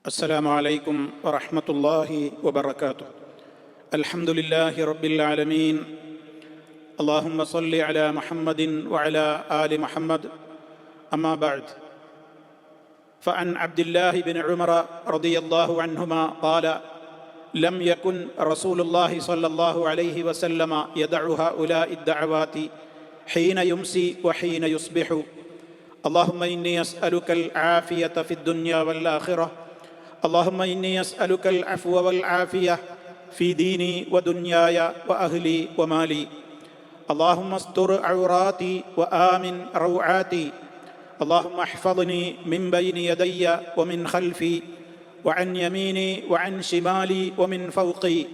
السلام عليكم ورحمة الله وبركاته. الحمد لله رب العالمين. اللهم صل على محمد وعلى آل محمد. أما بعد. فعن عبد الله بن عمر رضي الله عنهما قال لم يكن رسول الله صلى الله عليه وسلم يدع هؤلاء الدعوات حين يمسي وحين يصبح. اللهم إني أسألك العافية في الدنيا والآخرة اللهم إني أسألك العفو والعافية في ديني ودنياي وأهلي ومالي. اللهم استر عوراتي وآمن روعاتي. اللهم احفظني من بين يدي ومن خلفي وعن يميني وعن شمالي ومن فوقي.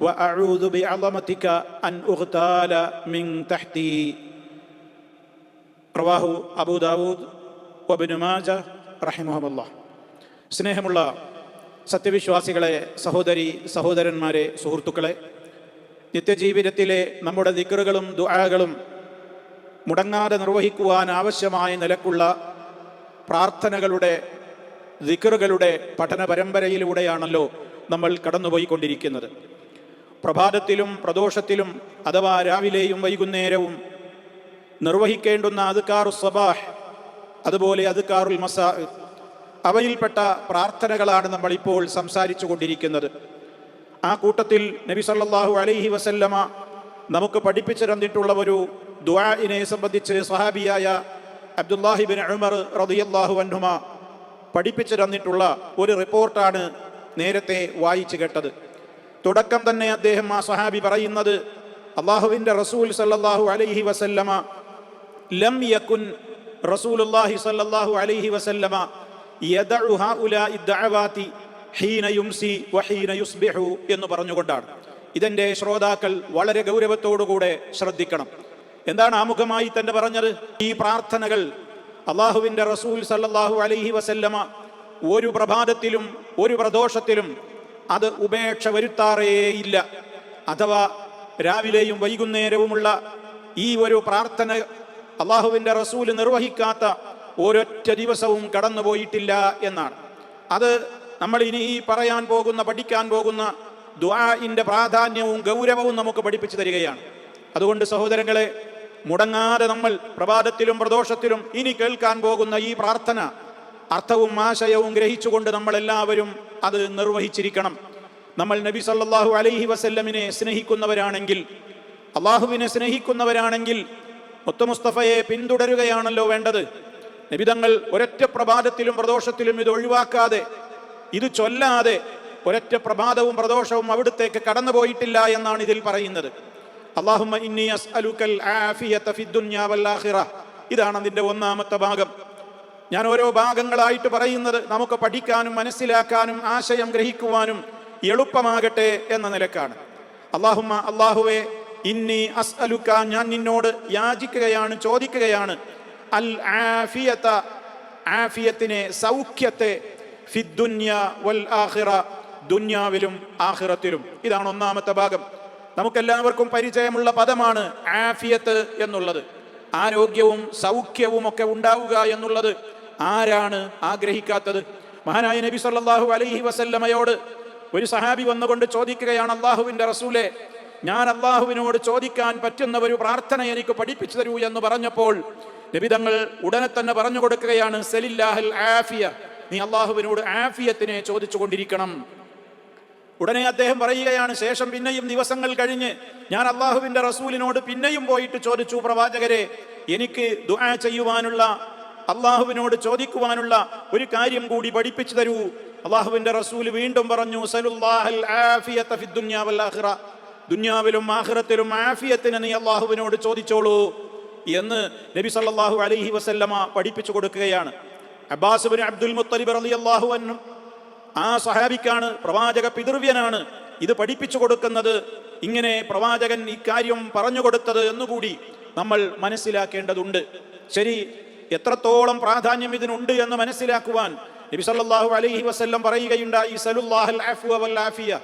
وأعوذ بعظمتك أن أغتال من تحتي. رواه أبو داود وابن ماجه رحمهم الله. സ്നേഹമുള്ള സത്യവിശ്വാസികളെ സഹോദരി സഹോദരന്മാരെ സുഹൃത്തുക്കളെ നിത്യജീവിതത്തിലെ നമ്മുടെ ദിക്കറുകളും ദുആകളും മുടങ്ങാതെ നിർവഹിക്കുവാൻ ആവശ്യമായ നിലക്കുള്ള പ്രാർത്ഥനകളുടെ ദിക്കറുകളുടെ പഠന പരമ്പരയിലൂടെയാണല്ലോ നമ്മൾ കടന്നുപോയിക്കൊണ്ടിരിക്കുന്നത്. പ്രഭാതത്തിലും പ്രദോഷത്തിലും അഥവാ രാവിലെയും വൈകുന്നേരവും നിർവഹിക്കേണ്ടുന്ന അതുക്കാറു സബാഹ് അതുപോലെ അതുക്കാറുൽ മസാ അവയിൽപ്പെട്ട പ്രാർത്ഥനകളാണ് നമ്മൾ ഇപ്പോൾ സംസാരിച്ചു കൊണ്ടിരിക്കുന്നത് ആ കൂട്ടത്തിൽ നബി സല്ലാഹു അലൈഹി വസല്ലമ നമുക്ക് പഠിപ്പിച്ചു തന്നിട്ടുള്ള ഒരു ദുആഇനെ സംബന്ധിച്ച് സഹാബിയായ അബ്ദുല്ലാഹിബിൻ ഉമർ റളിയല്ലാഹു അൻഹുമ പഠിപ്പിച്ചു തന്നിട്ടുള്ള ഒരു റിപ്പോർട്ടാണ് നേരത്തെ വായിച്ചു കേട്ടത്. തുടക്കം തന്നെ അദ്ദേഹം ആ സഹാബി പറയുന്നത് അള്ളാഹുവിന്റെ റസൂൽ സല്ലാഹു അലൈഹി വസല്ലമ ലം യകുൻ റസൂലുള്ളാഹി സല്ലാഹു അലൈഹി വസല്ലമ എന്ന് പറഞ്ഞുകൊണ്ടാണ്. ഇതെന്റെ ശ്രോതാക്കൾ വളരെ ഗൗരവത്തോടുകൂടെ ശ്രദ്ധിക്കണം. എന്താണ് ആമുഖമായി തന്നെ പറഞ്ഞത്? ഈ പ്രാർത്ഥനകൾ അള്ളാഹുവിന്റെ റസൂൽ സല്ലാഹു അലൈഹി വസല്ലമ ഒരു പ്രഭാതത്തിലും ഒരു പ്രദോഷത്തിലും അത് ഉപേക്ഷ വരുത്താറേയില്ല അഥവാ രാവിലെയും വൈകുന്നേരവുമുള്ള ഈ ഒരു പ്രാർത്ഥന അള്ളാഹുവിന്റെ റസൂൽ നിർവഹിക്കാത്ത ഒരൊറ്റ ദിവസവും കടന്നുപോയിട്ടില്ല എന്നാണ്. അത് നമ്മൾ ഇനി ഈ പറയാൻ പോകുന്ന പഠിക്കാൻ പോകുന്ന ദ്വാഇന്റെ പ്രാധാന്യവും ഗൗരവവും നമുക്ക് പഠിപ്പിച്ചു തരികയാണ്. അതുകൊണ്ട് സഹോദരങ്ങളെ മുടങ്ങാതെ നമ്മൾ പ്രഭാതത്തിലും പ്രദോഷത്തിലും ഇനി കേൾക്കാൻ പോകുന്ന ഈ പ്രാർത്ഥന അർത്ഥവും ആശയവും ഗ്രഹിച്ചുകൊണ്ട് നമ്മളെല്ലാവരും അത് നിർവഹിച്ചിരിക്കണം. നമ്മൾ നബി സല്ലാഹു അലൈഹി വസല്ലമിനെ സ്നേഹിക്കുന്നവരാണെങ്കിൽ അള്ളാഹുവിനെ സ്നേഹിക്കുന്നവരാണെങ്കിൽ മുത്തമുസ്തഫയെ പിന്തുടരുകയാണല്ലോ വേണ്ടത്. നബിതങ്ങൾ ഒരൊറ്റ പ്രഭാതത്തിലും പ്രദോഷത്തിലും ഇത് ഒഴിവാക്കാതെ ഇത് ചൊല്ലാതെ ഒരൊറ്റ പ്രഭാതവും പ്രദോഷവും അവിടുത്തേക്ക് കടന്നുപോയിട്ടില്ല എന്നാണ് ഇതിൽ പറയുന്നത്. അള്ളാഹുമ്മ ഇന്നി അസ്അലുക്കൽ ആഫിയത ഇതാണ് അതിന്റെ ഒന്നാമത്തെ ഭാഗം. ഞാൻ ഓരോ ഭാഗങ്ങളായിട്ട് പറയുന്നത് നമുക്ക് പഠിക്കാനും മനസ്സിലാക്കാനും ആശയം ഗ്രഹിക്കുവാനും എളുപ്പമാകട്ടെ എന്ന നിലക്കാണ്. അള്ളാഹുമ്മ അള്ളാഹുവെ ഇന്നി അസ്അലുക്ക ഞാൻ നിന്നോട് യാചിക്കുകയാണ് ചോദിക്കുകയാണ്. അൽ ആഫിയത ആഫിയത്തിനെ സൗഖ്യത്തെ വൽ ആഖിറ ദുന്യാവിലും ആഖിറത്തിലും. ഇതാണ് ഒന്നാമത്തെ ഭാഗം. നമുക്കെല്ലാവർക്കും പരിചയമുള്ള പദമാണ് ആഫിയത്ത് എന്നുള്ളത്. ആരോഗ്യവും സൗഖ്യവും ഒക്കെ ഉണ്ടാവുക എന്നുള്ളത് ആരാണ് ആഗ്രഹിക്കാത്തത്? മഹാനായ നബി സല്ലാഹു അലൈഹി വസല്ലമയോട് ഒരു സഹാബി വന്നുകൊണ്ട് ചോദിക്കുകയാണ് അള്ളാഹുവിന്റെ റസൂലെ ഞാൻ അള്ളാഹുവിനോട് ചോദിക്കാൻ പറ്റുന്ന ഒരു പ്രാർത്ഥന എനിക്ക് പഠിപ്പിച്ചു തരൂ എന്ന് പറഞ്ഞപ്പോൾ നബിതങ്ങൾ ഉടനെ തന്നെ പറഞ്ഞു കൊടുക്കുകയാണ് സലില്ലാഹൽ ആഫിയ. നീ അള്ളാഹുവിനോട് ആഫിയത്തിനെ ചോദിച്ചു കൊണ്ടിരിക്കണം ഉടനെ അദ്ദേഹം പറയുകയാണ് ശേഷം പിന്നെയും ദിവസങ്ങൾ കഴിഞ്ഞ് ഞാൻ അള്ളാഹുവിന്റെ റസൂലിനോട് പിന്നെയും പോയിട്ട് ചോദിച്ചു പ്രവാചകരെ എനിക്ക് ദുആ ചെയ്യുവാനുള്ള അള്ളാഹുവിനോട് ചോദിക്കുവാനുള്ള ഒരു കാര്യം കൂടി പഠിപ്പിച്ചു തരൂ. അള്ളാഹുവിന്റെ റസൂൽ വീണ്ടും പറഞ്ഞു ദുന്യാവിലും ആഹ്റത്തിലും ആഫിയത്തിന് നീ അള്ളാഹുവിനോട് ചോദിച്ചോളൂ. എന്ന് നബി സല്ലാഹു അലൈഹി വസല്ലമ പഠിപ്പിച്ചു കൊടുക്കുകയാണ്. അബ്ബാസ് ബിൻ അബ്ദുൽ മുത്തലിബ് അള്ളാഹു അൻഹു ആ സഹാബിക്കാണ് പ്രവാചക പിതൃവ്യനാണ് ഇത് പഠിപ്പിച്ചു കൊടുക്കുന്നത്. ഇങ്ങനെ പ്രവാചകൻ ഇക്കാര്യം പറഞ്ഞു കൊടുത്തത് എന്നുകൂടി നമ്മൾ മനസ്സിലാക്കേണ്ടതുണ്ട്. ശരി എത്രത്തോളം പ്രാധാന്യം ഇതിനുണ്ട് എന്ന് മനസ്സിലാക്കുവാൻ നബി സല്ലല്ലാഹു അലൈഹി വസല്ലം പറയുകയുണ്ടായി. അഫ്വ വൽ ആഫിയ.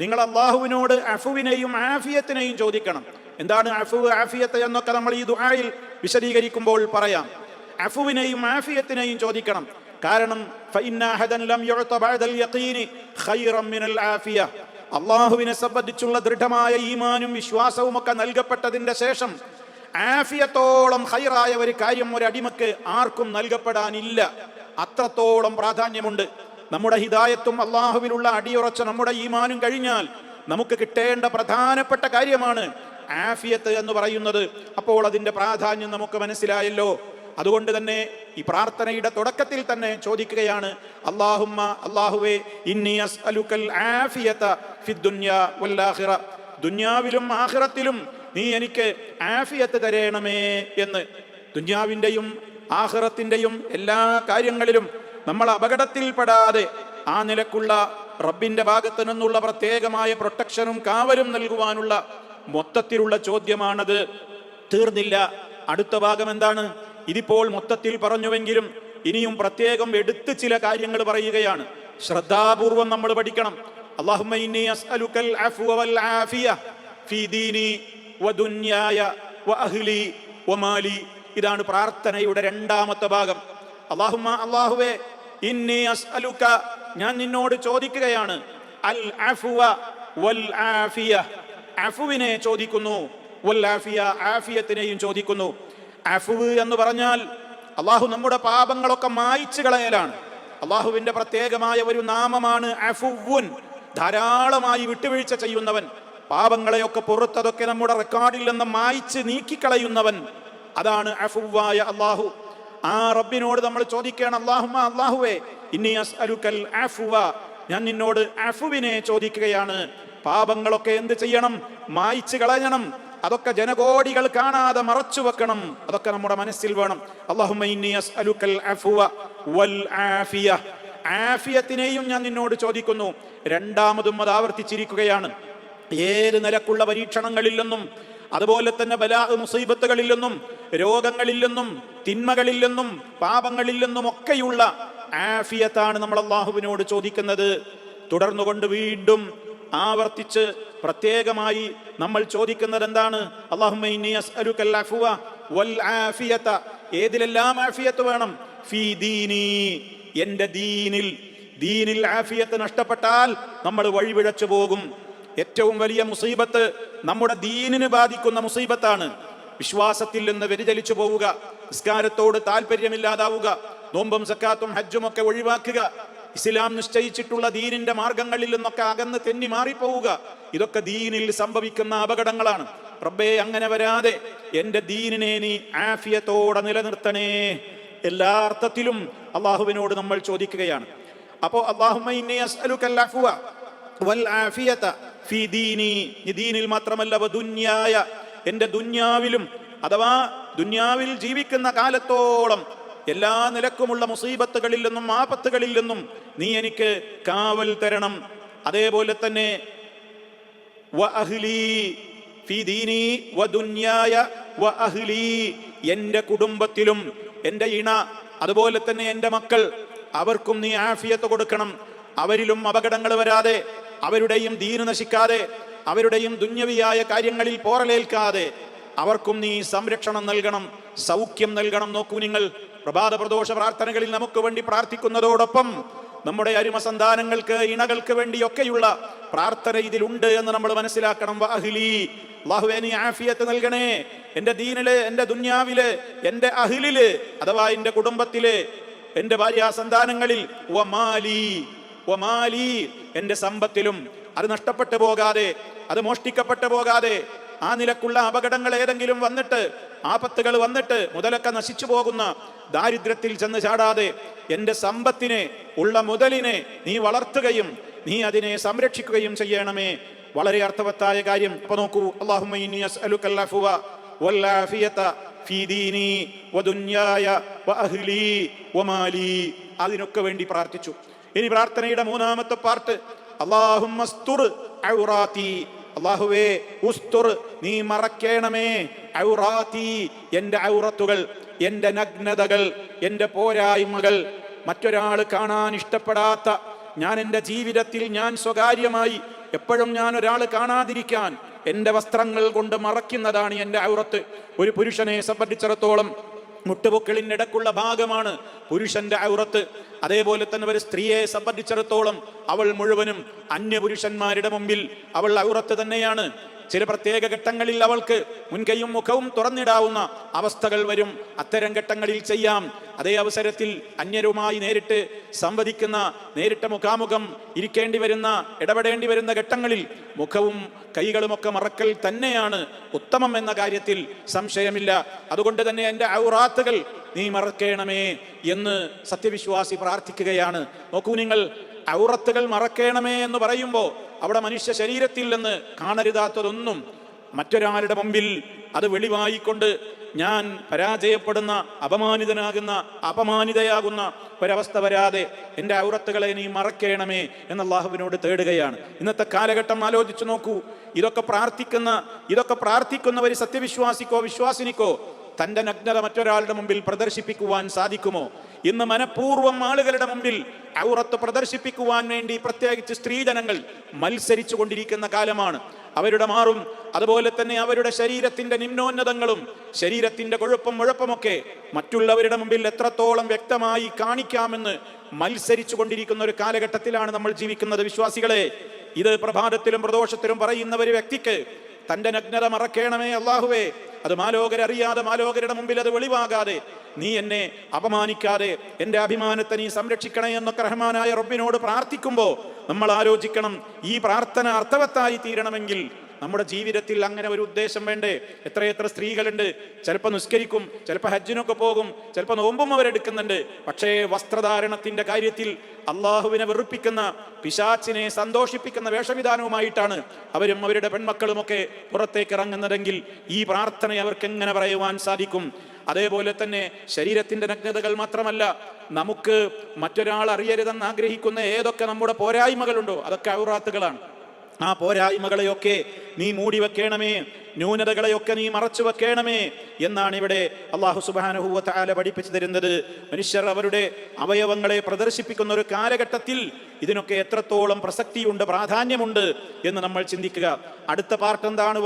നിങ്ങൾ അള്ളാഹുവിനോട് അഫുവിനെയും ആഫിയത്തിനെയും ചോദിക്കണം. എന്താണ് അഫു ആഫിയത്ത് എന്നൊക്കെ നമ്മൾ ഈ ദുആയിൽ വിശദീകരിക്കുമ്പോൾ പറയാം. അഫുവിനെയും ആഫിയത്തിനെയും ചോദിക്കണം. കാരണം അള്ളാഹുവിനെ സംബന്ധിച്ചുള്ള ദൃഢമായ ഈമാനും വിശ്വാസവും ഒക്കെ നൽകപ്പെട്ടതിന്റെ ശേഷം ആഫിയത്തോളം ഹൈറായ ഒരു കാര്യം ഒരു അടിമക്ക് ആർക്കും നൽകപ്പെടാനില്ല. അത്രത്തോളം പ്രാധാന്യമുണ്ട്. നമ്മുടെ ഹിതായത്തും അള്ളാഹുവിനുള്ള അടിയുറച്ച നമ്മുടെ ഈമാനും കഴിഞ്ഞാൽ നമുക്ക് കിട്ടേണ്ട പ്രധാനപ്പെട്ട കാര്യമാണ് ആഫിയത്ത് എന്ന് പറയുന്നത്. അപ്പോൾ അതിന്റെ പ്രാധാന്യം നമുക്ക് മനസ്സിലായല്ലോ. അതുകൊണ്ട് തന്നെ ഈ പ്രാർത്ഥനയുടെ തുടക്കത്തിൽ തന്നെ ചോദിക്കുകയാണ് അള്ളാഹുമ്മ അള്ളാഹുവേ ഇന്നി അസ്അലുക്കൽ ആഫിയത ഫിദ്ദുന്യ ദുന്യാവിലും ആഖിറത്തിലും നീ എനിക്ക് ആഫിയത്ത് തരേണമേ എന്ന്. ദുന്യാവിന്റെയും ആഹ്റത്തിന്റെയും എല്ലാ കാര്യങ്ങളിലും നമ്മൾ അപകടത്തിൽപ്പെടാതെ ആ നിലക്കുള്ള റബ്ബിന്റെ ഭാഗത്തു നിന്നുള്ള പ്രത്യേകമായ പ്രൊട്ടക്ഷനും കാവലും നൽകുവാനുള്ള മൊത്തത്തിലുള്ള ചോദ്യമാണത്. തീർന്നില്ല. അടുത്ത ഭാഗം എന്താണ്? ഇതിപ്പോൾ മൊത്തത്തിൽ പറഞ്ഞുവെങ്കിലും ഇനിയും പ്രത്യേകം എടുത്ത് ചില കാര്യങ്ങൾ പറയുകയാണ്. ശ്രദ്ധാപൂർവം നമ്മൾ പഠിക്കണം. ഇതാണ് പ്രാർത്ഥനയുടെ രണ്ടാമത്തെ ഭാഗം. അല്ലാഹുമ്മ അല്ലാഹുവേ ഇന്നി അസ്അലുക ഞാൻ നിന്നോട് ചോദിക്കുകയാണ്. അൽ അഫ്വ വൽ ആഫിയ അഫുവിനെ ചോദിക്കുന്നു വൽ ആഫിയ ആഫിയത്തിനെയും ചോദിക്കുന്നു. അഫുവ് എന്ന് പറഞ്ഞാൽ അള്ളാഹു നമ്മുടെ പാപങ്ങളൊക്കെ മായിച്ചു കളയലാണ്. അള്ളാഹുവിന്റെ പ്രത്യേകമായ ഒരു നാമമാണ് അഫുവുൻ. ധാരാളമായി വിട്ടുവീഴ്ച ചെയ്യുന്നവൻ പാപങ്ങളെയൊക്കെ പുറത്തതൊക്കെ നമ്മുടെ റെക്കോർഡിൽ നിന്ന് മായിച്ച് നീക്കിക്കളയുന്നവൻ അതാണ് അഫുവായ അള്ളാഹു. ആ റബ്ബിനോട് നമ്മൾ ചോദിക്കണം അള്ളാഹുമ അള്ളാഹുവേ ഇനി അസ്അലുക്കൽ അഫുവ. ഞാൻ നിന്നോട് അഫുവിനെ ചോദിക്കുകയാണ് പാപങ്ങളൊക്കെ എന്ത് ചെയ്യണം? മായിച്ചു കളയണം. അതൊക്കെ ജനകോടികൾ കാണാതെ മറച്ചു വെക്കണം. അതൊക്കെ നമ്മുടെ മനസ്സിൽ വേണം. ആഫിയത്തിനെയും ഞാൻ നിന്നോട് ചോദിക്കുന്നു. രണ്ടാമതും അത് ആവർത്തിച്ചിരിക്കുകയാണ്. ഏത് നിലക്കുള്ള പരീക്ഷണങ്ങളിൽ നിന്നും അതുപോലെ തന്നെ ബലാ മുസീബത്തുകളിൽ രോഗങ്ങളില്ലെന്നും തിന്മകളില്ലെന്നും പാപങ്ങളില്ലെന്നും ഒക്കെയുള്ള ആഫിയത്താണ് നമ്മൾ അള്ളാഹുവിനോട് ചോദിക്കുന്നത്. തുടർന്നുകൊണ്ട് വീണ്ടും ആവർത്തിച്ച് പ്രത്യേകമായി നമ്മൾ ചോദിക്കുന്നത് എന്താണ് ആഫിയത. ഏതിലെല്ലാം ആഫിയത്ത് വേണം? ഫീ ദീനി. എന്റെ ദീനിൽ ദീനിൽ ആഫിയത്ത് നഷ്ടപ്പെട്ടാൽ നമ്മൾ വഴിപിഴച്ചു പോകും. ഏറ്റവും വലിയ മുസീബത്ത് നമ്മുടെ ദീനിന് ബാധിക്കുന്ന മുസീബത്താണ്. വിശ്വാസത്തിൽ നിന്ന് വ്യതിചലിച്ചു പോവുക നിസ്കാരത്തോട് താല്പര്യമില്ലാതാവുക നോമ്പും സക്കാത്തും ഹജ്ജും ഒക്കെ ഒഴിവാക്കുക ഇസ്ലാം നിശ്ചയിച്ചിട്ടുള്ള ദീനിന്റെ മാർഗങ്ങളിൽ നിന്നൊക്കെ അകന്ന് തെന്നി മാറിപ്പോവുക. ഇതൊക്കെ ദീനിൽ സംഭവിക്കുന്ന അപകടങ്ങളാണ്. റബ്ബേ അങ്ങനെ വരാതെ എന്റെ ദീനിനെ നീ ആഫിയത്തോടെ നിലനിർത്തണേ. എല്ലാ അർത്ഥത്തിലും അള്ളാഹുവിനോട് നമ്മൾ ചോദിക്കുകയാണ്. അപ്പോ അള്ളാഹുമീനിൽ മാത്രമല്ല ദുന്യായ. എന്റെ ദുന്യാവിലും അഥവാ ദുന്യാവിൽ ജീവിക്കുന്ന കാലത്തോളം എല്ലാ നിലക്കുമുള്ള മുസീബത്തുകളിൽ നിന്നും ആപത്തുകളിൽ നിന്നും നീ എനിക്ക് കാവൽ തരണം. അതേപോലെ തന്നെ എന്റെ കുടുംബത്തിലും എന്റെ ഇണ അതുപോലെ തന്നെ എന്റെ മക്കൾ അവർക്കും നീ ആഫിയത്ത് കൊടുക്കണം. അവരിലും അപകടങ്ങൾ വരാതെ അവരുടെയും ദീന് നശിക്കാതെ അവരുടെയും ദുന്യവിയായ കാര്യങ്ങളിൽ പോറലേൽക്കാതെ അവർക്കും നീ സംരക്ഷണം നൽകണം സൗഖ്യം നൽകണം. നോക്കൂ നിങ്ങൾ പ്രഭാത പ്രദോഷ പ്രാർത്ഥനകളിൽ നമുക്ക് വേണ്ടി പ്രാർത്ഥിക്കുന്നതോടൊപ്പം നമ്മുടെ അരുമ സന്താനങ്ങൾക്ക് ഇണകൾക്ക് വേണ്ടിയൊക്കെയുള്ള പ്രാർത്ഥന ഇതിലുണ്ട് എന്ന് നമ്മൾ മനസ്സിലാക്കണം. വാഹിലി അള്ളാഹുവേ ആഫിയത്ത് നൽകണേ. എന്റെ ദീനിൽ എന്റെ ദുന്യാവിൽ എന്റെ അഹിലിൽ അഥവാ എന്റെ കുടുംബത്തിൽ എന്റെ ഭാര്യ സന്താനങ്ങളിൽ വമാലി എന്റെ സമ്പത്തിലും അത് നഷ്ടപ്പെട്ടു പോകാതെ അത് മോഷ്ടിക്കപ്പെട്ടു പോകാതെ ആ നിലക്കുള്ള അപകടങ്ങൾ ഏതെങ്കിലും വന്നിട്ട് ആപത്തുകൾ വന്നിട്ട് മുതലൊക്കെ നശിച്ചു പോകുന്ന ദാരിദ്ര്യത്തിൽ ചെന്ന് ചാടാതെ എന്റെ സമ്പത്തിനെ ഉള്ള മുതലിനെ നീ വളർത്തുകയും നീ അതിനെ സംരക്ഷിക്കുകയും ചെയ്യണമേ. വളരെ അർത്ഥവത്തായ കാര്യം. അപ്പൊ നോക്കൂ അതിനൊക്കെ വേണ്ടി പ്രാർത്ഥിച്ചു. ഇനി പ്രാർത്ഥനയുടെ മൂന്നാമത്തെ പാർട്ട് അള്ളാഹുമ്മസ്തുർ ഔറാത്തി. അള്ളാഹുവേ ഉസ്തുർ നീ മറക്കേണമേ. ഔറാത്തി എന്റെ ഔറത്തുകൾ. എന്റെ നഗ്നതകൾ എന്റെ പോരായ്മകൾ മറ്റൊരാൾ കാണാൻ ഇഷ്ടപ്പെടാത്ത ഞാൻ എന്റെ ജീവിതത്തിൽ ഞാൻ സ്വകാര്യമായി എപ്പോഴും ഞാൻ ഒരാൾ കാണാതിരിക്കാൻ എന്റെ വസ്ത്രങ്ങൾ കൊണ്ട് മറയ്ക്കുന്നതാണ് എന്റെ ഔറത്ത്. ഒരു പുരുഷനെ സംബന്ധിച്ചിടത്തോളം മുട്ടുപൊക്കിളിനിടക്കുള്ള ഭാഗമാണ് പുരുഷന്റെ ഔറത്ത്. അതേപോലെ തന്നെ ഒരു സ്ത്രീയെ സംബന്ധിച്ചിടത്തോളം അവൾ മുഴുവനും അന്യപുരുഷന്മാരുടെ മുമ്പിൽ അവൾ ഔറത്ത് തന്നെയാണ്. ചില പ്രത്യേക ഘട്ടങ്ങളിൽ അവൾക്ക് മുൻകൈയും മുഖവും തുറന്നിടാവുന്ന അവസ്ഥകൾ വരും. അത്തരം ഘട്ടങ്ങളിൽ ചെയ്യാം. അതേ അവസരത്തിൽ അന്യരുമായി നേരിട്ട് സംവദിക്കുന്ന നേരിട്ട് മുഖാമുഖം ഇരിക്കേണ്ടി വരുന്ന ഇടപെടേണ്ടി വരുന്ന ഘട്ടങ്ങളിൽ മുഖവും കൈകളുമൊക്കെ മറക്കൽ തന്നെയാണ് ഉത്തമം എന്ന കാര്യത്തിൽ സംശയമില്ല. അതുകൊണ്ട് തന്നെ എന്റെ ഔറാത്തുകൾ നീ മറക്കേണമേ എന്ന് സത്യവിശ്വാസി പ്രാർത്ഥിക്കുകയാണ്. നോക്കൂ നിങ്ങൾ ഔറത്തുകൾ മറക്കണമേ എന്ന് പറയുമ്പോൾ അവിടെ മനുഷ്യ ശരീരത്തിൽ നിന്ന് കാണരുതാത്തതൊന്നും മറ്റൊരാളുടെ മുമ്പിൽ അത് വെളിവായിക്കൊണ്ട് ഞാൻ പരാജയപ്പെടുന്ന അപമാനിതനാകുന്ന അപമാനിതയാകുന്ന ഒരവസ്ഥ വരാതെ എന്റെ ഔറത്തുകളെ നീ മറക്കണമേ എന്ന് അള്ളാഹുവിനോട് തേടുകയാണ്. ഇന്നത്തെ കാലഘട്ടം ആലോചിച്ചു നോക്കൂ. ഇതൊക്കെ പ്രാർത്ഥിക്കുന്ന ഇതൊക്കെ പ്രാർത്ഥിക്കുന്നവർ സത്യവിശ്വാസിക്കോ വിശ്വാസിനിക്കോ തന്റെ നഗ്നത മറ്റൊരാളുടെ മുമ്പിൽ പ്രദർശിപ്പിക്കുവാൻ സാധിക്കുമോ ഇന്ന് മനഃപൂർവം ആളുകളുടെ മുമ്പിൽ ഔറത്ത് പ്രദർശിപ്പിക്കുവാൻ വേണ്ടി പ്രത്യേകിച്ച് സ്ത്രീജനങ്ങൾ മത്സരിച്ചു കൊണ്ടിരിക്കുന്ന കാലമാണ്. അവരുടെ മാറും. അതുപോലെ തന്നെ അവരുടെ ശരീരത്തിന്റെ നിമ്നോന്നതങ്ങളും ശരീരത്തിന്റെ കൊഴുപ്പം മുഴപ്പമൊക്കെ മറ്റുള്ളവരുടെ മുമ്പിൽ എത്രത്തോളം വ്യക്തമായി കാണിക്കാമെന്ന് മത്സരിച്ചു കൊണ്ടിരിക്കുന്ന ഒരു കാലഘട്ടത്തിലാണ് നമ്മൾ ജീവിക്കുന്നത്. വിശ്വാസികളെ ഇത് പ്രഭാതത്തിലും പ്രദോഷത്തിലും പറയുന്ന ഒരു വ്യക്തിക്ക് തന്റെ നഗ്നത മറക്കേണമേ അള്ളാഹുവേ. അത് മാലോകരറിയാതെ മാലോകരുടെ മുമ്പിൽ അത് വെളിവാകാതെ. നീ എന്നെ അപമാനിക്കാതെ എന്റെ അഭിമാനത്തെ നീ സംരക്ഷിക്കണേ എന്നൊക്കെ റഹ്മാനായ റബ്ബിനോട് പ്രാർത്ഥിക്കുമ്പോൾ നമ്മൾ ആലോചിക്കണം ഈ പ്രാർത്ഥന അർത്ഥവത്തായി തീരണമെങ്കിൽ നമ്മുടെ ജീവിതത്തിൽ അങ്ങനെ ഒരു ഉദ്ദേശം വേണ്ടേ? എത്രയെത്ര സ്ത്രീകളുണ്ട്? ചിലപ്പോൾ നിസ്കരിക്കും ചിലപ്പോൾ ഹജ്ജിനൊക്കെ പോകും ചിലപ്പോൾ നോമ്പും അവരെടുക്കുന്നുണ്ട് പക്ഷേ വസ്ത്രധാരണത്തിന്റെ കാര്യത്തിൽ അള്ളാഹുവിനെ വെറുപ്പിക്കുന്ന പിശാച്ചിനെ സന്തോഷിപ്പിക്കുന്ന വേഷവിധാനവുമായിട്ടാണ് അവരും അവരുടെ പെൺമക്കളുമൊക്കെ പുറത്തേക്ക് ഇറങ്ങുന്നതെങ്കിൽ ഈ പ്രാർത്ഥന അവർക്ക് എങ്ങനെ പറയുവാൻ സാധിക്കും? അതേപോലെ തന്നെ ശരീരത്തിന്റെ നഗ്നതകൾ മാത്രമല്ല നമുക്ക് മറ്റൊരാൾ അറിയരുതെന്ന് ആഗ്രഹിക്കുന്ന ഏതൊക്കെ നമ്മുടെ പോരായ്മകളുണ്ടോ? അതൊക്കെ ഔറാത്തുകളാണ്. ആ പോരായ്മകളെയൊക്കെ നീ മൂടി വെക്കണമേ ന്യൂനതകളെയൊക്കെ നീ മറച്ചു വെക്കണമേ എന്നാണ് ഇവിടെ അള്ളാഹു സുബാനുഹൂവ താല പഠിപ്പിച്ചു തരുന്നത്. മനുഷ്യർ അവരുടെ അവയവങ്ങളെ പ്രദർശിപ്പിക്കുന്ന ഒരു കാലഘട്ടത്തിൽ ഇതിനൊക്കെ എത്രത്തോളം പ്രസക്തിയുണ്ട് പ്രാധാന്യമുണ്ട് എന്ന് നമ്മൾ ചിന്തിക്കുക. അടുത്ത പാർട്ട് എന്താണ്.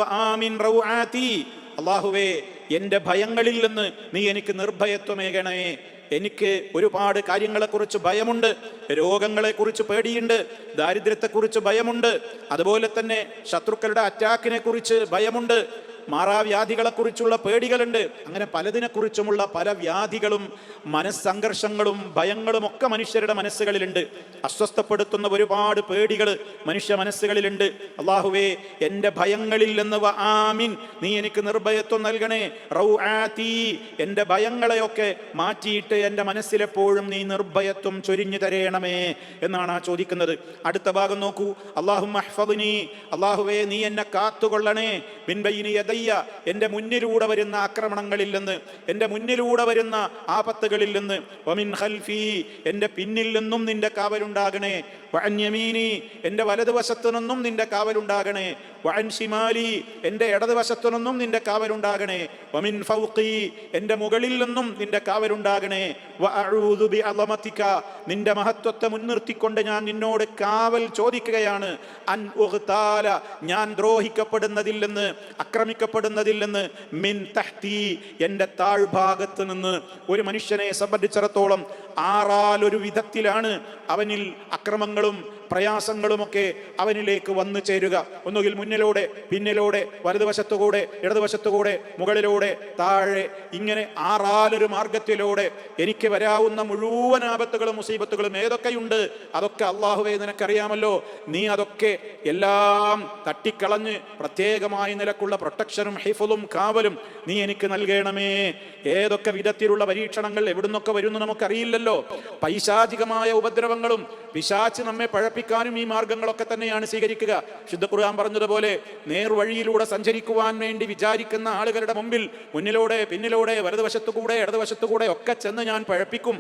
അള്ളാഹുവേ എന്റെ ഭയങ്ങളിൽ നിന്ന് നീ എനിക്ക് നിർഭയത്വമേകണേ എനിക്ക് ഒരുപാട് കാര്യങ്ങളെക്കുറിച്ച് ഭയമുണ്ട് രോഗങ്ങളെക്കുറിച്ച് പേടിയുണ്ട് ദാരിദ്ര്യത്തെക്കുറിച്ച് ഭയമുണ്ട് അതുപോലെ തന്നെ ശത്രുക്കളുടെ അറ്റാക്കിനെ കുറിച്ച് ഭയമുണ്ട്. മാറാവ്യാധികളെക്കുറിച്ചുള്ള പേടികളുണ്ട്. അങ്ങനെ പലതിനെക്കുറിച്ചുമുള്ള പല വ്യാധികളും മനസ്സംഘർഷങ്ങളും ഭയങ്ങളും ഒക്കെ മനുഷ്യരുടെ മനസ്സുകളിലുണ്ട്. അസ്വസ്ഥപ്പെടുത്തുന്ന ഒരുപാട് പേടികൾ മനുഷ്യ മനസ്സുകളിലുണ്ട്. അള്ളാഹുവേ എന്റെ ഭയങ്ങളിൽ നിന്ന് ആമിൻ. നീ എനിക്ക് നിർഭയത്വം നൽകണേ. റൗ ആത്തി എന്റെ ഭയങ്ങളെയൊക്കെ മാറ്റിയിട്ട് എന്റെ മനസ്സിലെപ്പോഴും നീ നിർഭയത്വം ചൊരിഞ്ഞു തരേണമേ എന്നാണ് ആ ചോദിക്കുന്നത്. അടുത്ത ഭാഗം നോക്കൂ. അള്ളാഹു അള്ളാഹുവേ നീ എന്നെ കാത്തുകൊള്ളണേ. ബിൻബൈനി യദയ്യ എന്റെ മുന്നിലൂടെ വരുന്ന ആക്രമണങ്ങളിൽ നിന്ന് എന്റെ മുന്നിലൂടെ വരുന്ന ആപത്തുകളിൽ നിന്ന്. ഒമിൻ ഖൽഫി എന്റെ പിന്നിൽ നിന്നും നിന്റെ കാവലുണ്ടാകണേ. വഴഞ്ഞമീനി എന്റെ വലതുവശത്തു നിന്നും നിന്റെ കാവലുണ്ടാകണേ. വഅൻ ശിമാലി എന്റെ ഇടതുവശത്തു നിന്നും നിന്റെ കാവലുണ്ടാകണേ. വമിൻ ഫൗഖി എന്റെ മുകളിൽ നിന്നും നിന്റെ കാവലുണ്ടാകണേ. വഅഊദു ബിഅളമതിക നിന്റെ മഹത്വത്തെ മുൻനിർത്തിക്കൊണ്ട് ഞാൻ നിന്നോട് കാവൽ ചോദിക്കുകയാണ്. അൻ ഉഹ്താല ഞാൻ ദ്രോഹിക്കപ്പെടുന്നതിൽ നിന്ന് നിന്ന് മിൻ തഹ്തി എന്റെ താഴ്ഭാഗത്ത് നിന്ന് ഒരു മനുഷ്യനെ സംബന്ധിച്ചിടത്തോളം ആറാലൊരു വിധത്തിലാണ് അവനിൽ അക്രമങ്ങളും പ്രയാസങ്ങളുമൊക്കെ അവനിലേക്ക് വന്നു ചേരുക. ഒന്നുകിൽ മുന്നിലൂടെ പിന്നിലൂടെ വലതുവശത്തുകൂടെ ഇടതുവശത്തുകൂടെ മുകളിലൂടെ താഴെ ഇങ്ങനെ ആറാലൊരു മാർഗത്തിലൂടെ എനിക്ക് വരാവുന്ന മുഴുവൻ ആപത്തുകളും മുസീബത്തുകളും ഏതൊക്കെയുണ്ട്? അതൊക്കെ അള്ളാഹുവെ നിനക്കറിയാമല്ലോ. നീ അതൊക്കെ എല്ലാം തട്ടിക്കളഞ്ഞ് പ്രത്യേകമായി നിലക്കുള്ള പ്രൊട്ടക്ഷനും ഹിഫുലും കാവലും നീ എനിക്ക് നൽകണമേ. ഏതൊക്കെ വിധത്തിലുള്ള പരീക്ഷണങ്ങൾ എവിടുന്നൊക്കെ വരുന്നു നമുക്കറിയില്ലല്ലോ. പൈശാചികമായ ഉപദ്രവങ്ങളും പിശാച്ച് നമ്മെ പഴപ്പിക്കാനും ഈ മാർഗങ്ങളൊക്കെ തന്നെയാണ് സ്വീകരിക്കുക. ശുദ്ധ ഖുർആൻ പറഞ്ഞതുപോലെ നേർവഴിയിലൂടെ സഞ്ചരിക്കുവാൻ വേണ്ടി വിചാരിക്കുന്ന ആളുകളുടെ മുമ്പിൽ മുന്നിലൂടെ പിന്നിലൂടെ വലതുവശത്തുകൂടെ ഇടതുവശത്തുകൂടെ ഒക്കെ ചെന്ന് ഞാൻ പഴപ്പിക്കും.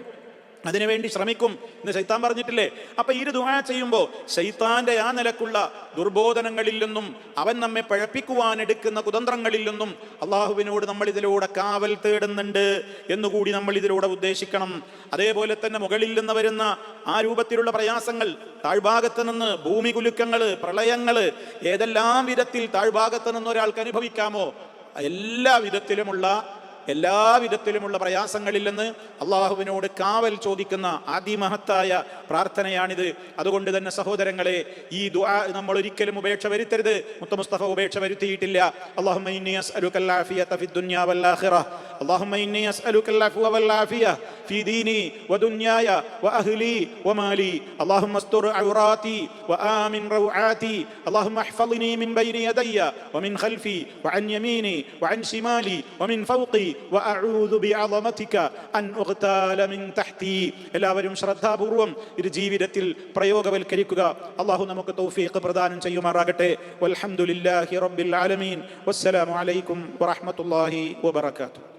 അതിനുവേണ്ടി ശ്രമിക്കും എന്ന് ശൈത്താൻ പറഞ്ഞിട്ടില്ലേ? അപ്പൊ ഇരു ദുആ ചെയ്യുമ്പോൾ ശൈത്താന്റെ ആ നിലക്കുള്ള ദുർബോധനങ്ങളിൽ നിന്നും അവൻ നമ്മെ പഴപ്പിക്കുവാൻ എടുക്കുന്ന കുതന്ത്രങ്ങളിൽ നിന്നും അള്ളാഹുവിനോട് നമ്മൾ ഇതിലൂടെ കാവൽ തേടുന്നുണ്ട് എന്നുകൂടി നമ്മൾ ഇതിലൂടെ ഉദ്ദേശിക്കണം. അതേപോലെ തന്നെ മുകളിൽ നിന്ന് വരുന്ന ആ രൂപത്തിലുള്ള പ്രയാസങ്ങൾ താഴ്ഭാഗത്ത് നിന്ന് ഭൂമി കുലുക്കങ്ങൾ പ്രളയങ്ങൾ ഏതെല്ലാം വിധത്തിൽ താഴ്ഭാഗത്ത് നിന്ന് ഒരാൾക്ക് അനുഭവിക്കാമോ എല്ലാ വിധത്തിലുമുള്ള എല്ലാവിധത്തിലുമുള്ള പ്രയാസങ്ങളിൽ നിന്ന് അള്ളാഹുവിനോട് കാവൽ ചോദിക്കുന്ന അതിമഹത്തായ പ്രാർത്ഥനയാണിത് അതുകൊണ്ട് തന്നെ സഹോദരങ്ങളെ ഈ ദുആ നമ്മൾ ഒരിക്കലും ഉപേക്ഷ വരുത്തരുത് മുത്ത മുസ്തഫ ഉപേക്ഷ വരുത്തിയിട്ടില്ല അള്ളാഹുമ്മ ഇന്നി അസ്അലുക العافية في الدنيا والآخرة اللهم إني أسألك العفو والعافية في ديني ودنياي وأهلي ومالي اللهم استر عوراتي وآمن روعاتي اللهم احفظني من بين يدي ومن خلفي وعن يميني وعن شمالي ومن فوقي എല്ലാവരും ശ്രദ്ധാപൂർവം ഇത് ജീവിതത്തിൽ പ്രയോഗവൽക്കരിക്കുക. അള്ളാഹു നമുക്ക് തൗഫീഖ് പ്രദാനം ചെയ്യുമാറാകട്ടെ. വൽഹമുല്ലാഹി റബ്ബിൽ ആലമീൻ. വസ്സലാമലൈക്കും വറഹമത്തല്ലാഹി വബർക്കാത്തു